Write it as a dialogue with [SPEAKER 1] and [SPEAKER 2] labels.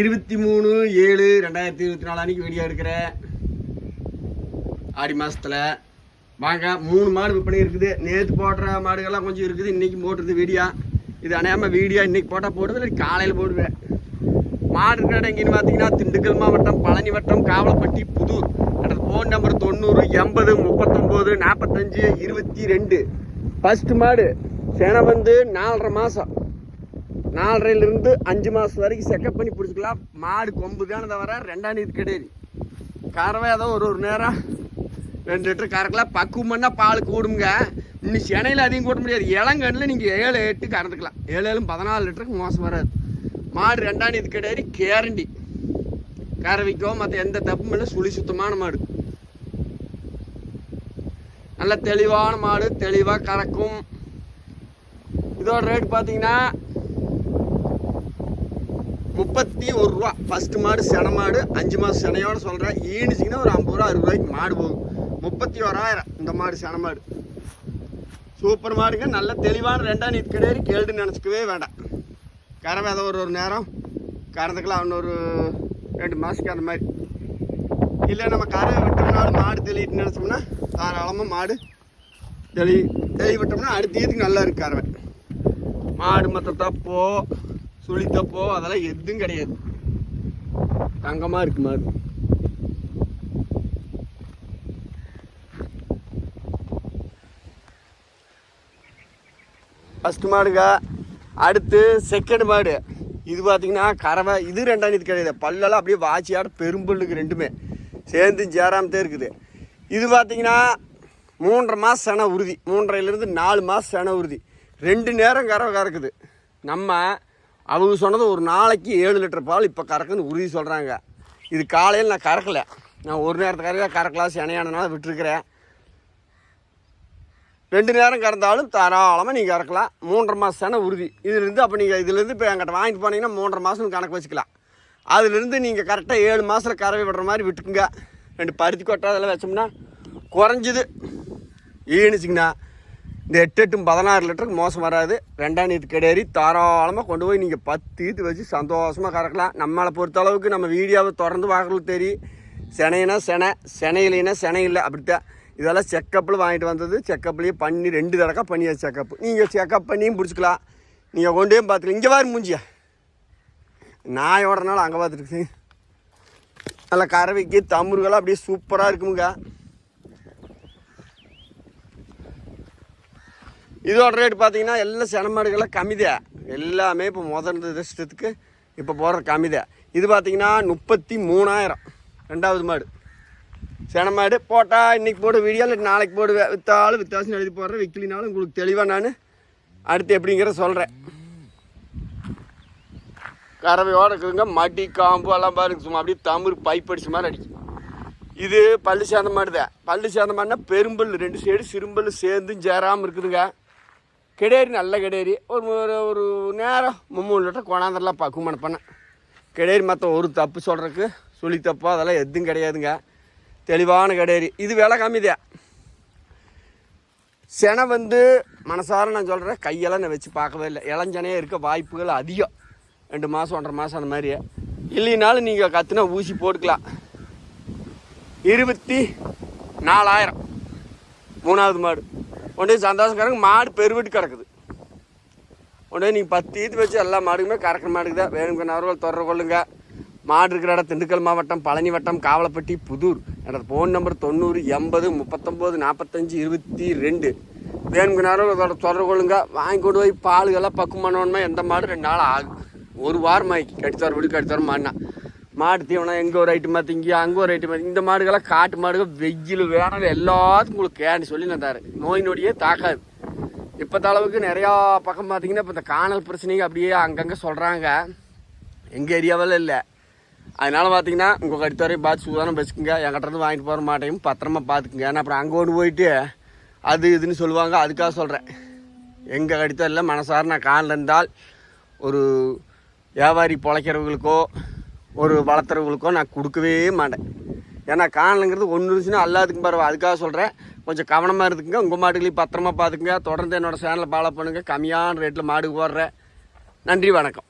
[SPEAKER 1] இருபத்தி மூணு ஏழு ரெண்டாயிரத்தி இருபத்தி நாலு அன்றைக்கி வீடியோ இருக்கிற ஆடி மாதத்தில் வாங்க மூணு மாடு விற்பனை இருக்குது. நேற்று போடுற மாடுகள்லாம் கொஞ்சம் இருக்குது. இன்னைக்கு போட்டுருது வீடியோ இது அணையாமல் வீடியோ இன்னைக்கு போட்டால் போடுறது இல்லை காலையில் போடுவேன். மாடு இருக்கிற இடம் எங்கேன்னு பார்த்தீங்கன்னா திண்டுக்கல் மாவட்டம் பழனி வட்டம் காவலப்பட்டி புதூர். எனது ஃபோன் நம்பர் தொண்ணூறு எண்பது முப்பத்தொம்போது நாற்பத்தஞ்சு இருபத்தி ரெண்டு. ஃபஸ்ட்டு மாடு செனை வந்து நாலரை மாதம் நாலரைலேருந்து அஞ்சு மாதம் வரைக்கும் செக்கப் பண்ணி பிடிச்சிக்கலாம். மாடு கொம்பு தானே தவிர ரெண்டாம் நீர் கிடையாது. கறவை ஏதோ ஒரு ஒரு நேரம் ரெண்டு லிட்டர் கறக்கலாம் பக்குவம் பண்ணால் பால் கூடுங்க இன்னும் சென்னையில் அதிகம் கூட்ட முடியாது. இளங்கண்ணில் நீங்கள் ஏழு எட்டு கறந்துக்கலாம். ஏழு ஏழு பதினாலு லிட்டருக்கு மோசம் வராது. மாடு ரெண்டாம் நீர் கிடையாது. கேரண்டி. கறவைக்கோ மற்ற எந்த தப்பும் இல்லை. சுழி சுத்தமான மாடு. நல்ல தெளிவான மாடு. தெளிவாக கறக்கும். இதோட ரேட் பார்த்தீங்கன்னா முப்பத்தி ஒரு ரூபா. ஃபஸ்ட்டு மாடு சென மாடு அஞ்சு மாதம் செனையோடு சொல்கிறேன் ஈனிச்சிங்கன்னா ஒரு ஐம்பது ரூபா அறுபது ரூபாய்க்கு மாடு போகும். முப்பத்தி ஓராயிரம் இந்த மாடு சென மாடு. சூப்பர் மாடுங்க நல்ல தெளிவான ரெண்டாம் நீட் கிடையாது கேள்வி நினச்சிக்கவே வேண்டாம். கறவை ஏதோ ஒரு ஒரு நேரம் கறந்துக்கலாம் இன்னொரு ரெண்டு மாதத்துக்கு அந்த மாதிரி. இல்லை நம்ம கறவை விட்டோம்னாலும் மாடு தெளிட்டு நினச்சோம்னா தாராளமாக மாடு தெளி தெளி விட்டோம்னா அடுத்த இதுக்கு நல்லா இருக்கு கறவை. மாடு மற்ற தப்போ சுழித்தப்போ அதெல்லாம் எதுவும் கிடையாது. தங்கமாக இருக்கு மாதிரி. ஃபஸ்ட்டு மாடுங்க. அடுத்து செகண்ட் மாடு. இது பார்த்தீங்கன்னா கறவை. இது ரெண்டாம் இது கிடையாது. பல்லெல்லாம் அப்படியே வாச்சியாட பெரும்பல்லுக்கு ரெண்டுமே. சேர்ந்து சேராமத்தே இருக்குது. இது பார்த்தீங்கன்னா மூன்றரை மாதம் செனை உறுதி. மூன்றரைலேருந்து நாலு மாதம் செனை உறுதி. ரெண்டு நேரம் கறவை கறக்குது. நம்ம அவங்க சொன்னது ஒரு நாளைக்கு ஏழு லிட்டர் பால் இப்போ கறக்குன்னு உறுதி சொல்கிறாங்க இது காலையில் நான் கறக்கலை. நான் ஒரு நேரத்துக்காக கறக்கலாம் சினையானனால விட்டுருக்கிறேன். ரெண்டு நேரம் கறந்தாலும் தாராளமாக நீங்கள் கறக்கலாம். மூன்றரை மாதம் தானே உறுதி. இதுலேருந்து அப்போ நீங்கள் இதுலேருந்து இப்போ என்கிட்ட வாங்கிட்டு போனீங்கன்னா மூன்றரை மாதம் கணக்கு வச்சுக்கலாம். அதுலேருந்து நீங்கள் கரெக்டாக ஏழு மாதத்தில் கறவை விடுற மாதிரி விட்டுக்குங்க. ரெண்டு பருத்தி கொட்டை அதெல்லாம் வச்சோம்னா குறைஞ்சிது. ஈனுச்சிங்கண்ணா இந்த எட்டு எட்டும் பதினாறு லிட்டருக்கு மோசம் வராது. ரெண்டாம் நீத்து கிடையாது தாராளமாக கொண்டு போய் நீங்கள் பத்து ஈத்து வச்சு சந்தோஷமாக கறக்கலாம். நம்மளை பொறுத்த அளவுக்கு நம்ம வீடியோவை திறந்து பார்க்கறது தெரியும். செனையினா செனை செனையிலைனா செனை இல்லை அப்படித்தான். இதெல்லாம் செக்கப்பில் வாங்கிட்டு வந்தது. செக்கப்லேயே பண்ணி ரெண்டு தடக்கா பண்ணியாச்சு செக்கப் நீங்கள் செக்கப் பண்ணியும் பிடிச்சிக்கலாம். நீங்கள் கொண்டே பார்த்துக்கலாம். இங்கே வாரு மூஞ்சியா. நான் ஓடுறனால அங்கே பார்த்துருக்கு நல்லா கறவைக்கு தமுறுகளாம் அப்படியே சூப்பராக இருக்குமுங்க. இதோட ரேட் பார்த்தீங்கன்னா எல்லாம் செனமாடுகள்லாம் கம்மிதான் எல்லாமே இப்போ முதல் இஷ்டத்துக்கு இப்போ போடுற கம்மிதான் இது பார்த்தீங்கன்னா முப்பத்தி மூணாயிரம். ரெண்டாவது மாடு. சென மாடு போட்டால் இன்னைக்கு போடு வீடியோ இல்லை நாளைக்கு போடுவேன் விற்றாலும் வித்தாசம் எழுதி போடுறேன். விற்கலினாலும் உங்களுக்கு தெளிவாக நான் அடுத்து எப்படிங்கிற சொல்கிறேன் கறவையோடு இருக்குதுங்க. மடி காம்பு எல்லாம் பாருங்க. சும்மா அப்படியே தமிழ் பைப் அடிச்ச மாதிரி அடிக்கும். இது பல்லு சேர்ந்த மாடு தான் பல்லு சேர்ந்த மாடுனா பெரும்பல் ரெண்டு சைடு சிறும்பல் சேர்ந்தும் சேராமல் இருக்குதுங்க. கிடேரி நல்ல கிடேரி. ஒரு ஒரு ஒரு நேரம் மும்மூணு லிட்டர் கொண்டாந்துடலாம் பக்குவமான பண்ண. கிடேரி மற்ற ஒரு தப்பு சொல்கிறதுக்கு சொல்லி தப்போ அதெல்லாம் எதுவும் கிடையாதுங்க. தெளிவான கிடேரி. இது விலை கம்மி செனை வந்து மனசார நான் சொல்கிறேன் கையெல்லாம் நான் வச்சு பார்க்கவே இல்லை. இளஞ்சனையே இருக்க வாய்ப்புகள் அதிகம். ரெண்டு மாதம் ஒன்றரை மாதம் அந்த மாதிரி. இல்லைனாலும் நீங்கள் கற்றுனா ஊசி போட்டுக்கலாம். இருபத்தி நாலாயிரம். மூணாவது மாடு. ஒன்றே சந்தோஷக்காரங்க மாடு பெருவிட்டு கிடக்குது. உடனே நீங்கள் பத்து ஈத்து வச்சு எல்லா மாடுக்குமே கறக்கிற மாடுக்கு தான் வேணுங்க தொடர தொடர்பு கொள்ளுங்க. மாடு இருக்கிற இடம் திண்டுக்கல் மாவட்டம் பழனி வட்டம் காவலப்பட்டி புதூர். என்னோட ஃபோன் நம்பர் தொண்ணூறு எண்பது முப்பத்தொம்போது நாற்பத்தஞ்சு இருபத்தி ரெண்டு. வேணுங்க நேரம் அதோட தொடர்பு கொள்ளுங்க. வாங்கி கொண்டு போய் பாலுகெல்லாம் பக்குமானோன்னா எந்த மாடு ரெண்டு நாள் ஆகும். ஒரு வாரம் ஆகி. கடித்தார் விடு கடித்தார் மாடினா. மாடு தீவனம் எங்கே ஒரு ஐட்டம் பார்த்திங்க அங்கே ஒரு ஐட்டம் இந்த மாடுகள்லாம் காட்டு மாடுகள் வெயில் வேணாம் எல்லாத்துக்கும் உங்களுக்கு கேன்னு சொல்லி நான் தரேன் நோய் நொடியே தாக்காது. இப்போ அளவுக்கு நிறையா பக்கம் பார்த்தீங்கன்னா இப்போ இந்த காணல் பிரச்சனைங்க அப்படியே அங்கங்கே சொல்கிறாங்க எங்கள் ஏரியாவில் இல்லை. அதனால் பார்த்தீங்கன்னா உங்கள் கடித்தவரையும் பார்த்து சூதானம் வச்சுக்கோங்க என்கிட்ட இருந்து வாங்கிட்டு போகிற மாட்டையும் பத்திரமா பார்த்துக்குங்க. ஏன்னா அப்புறம் அங்கே கொண்டு போயிட்டு அது இதுன்னு சொல்லுவாங்க. அதுக்காக சொல்கிறேன் எங்கள் கடித்தவரில் மனசார நான் காணல இருந்தால் ஒரு வியாபாரி பொழைக்கிறவங்களுக்கோ ஒரு வளர்த்துறவங்களுக்கோ நான் கொடுக்கவே மாட்டேன். ஏன்னா காணலுங்கிறது ஒன்று இருந்துச்சுன்னா எல்லாத்துக்கும் பரவாயில்ல அதுக்காக சொல்கிறேன் கொஞ்சம் கவனமாக இருக்குங்க உங்கள் மாடுகளையும் பத்திரமா பார்த்துக்குங்க. தொடர்ந்து என்னோடய சேனலை ஃபாலோ பண்ணுங்கள் கம்மியான ரேட்டில் மாடு போடுறேன். நன்றி வணக்கம்.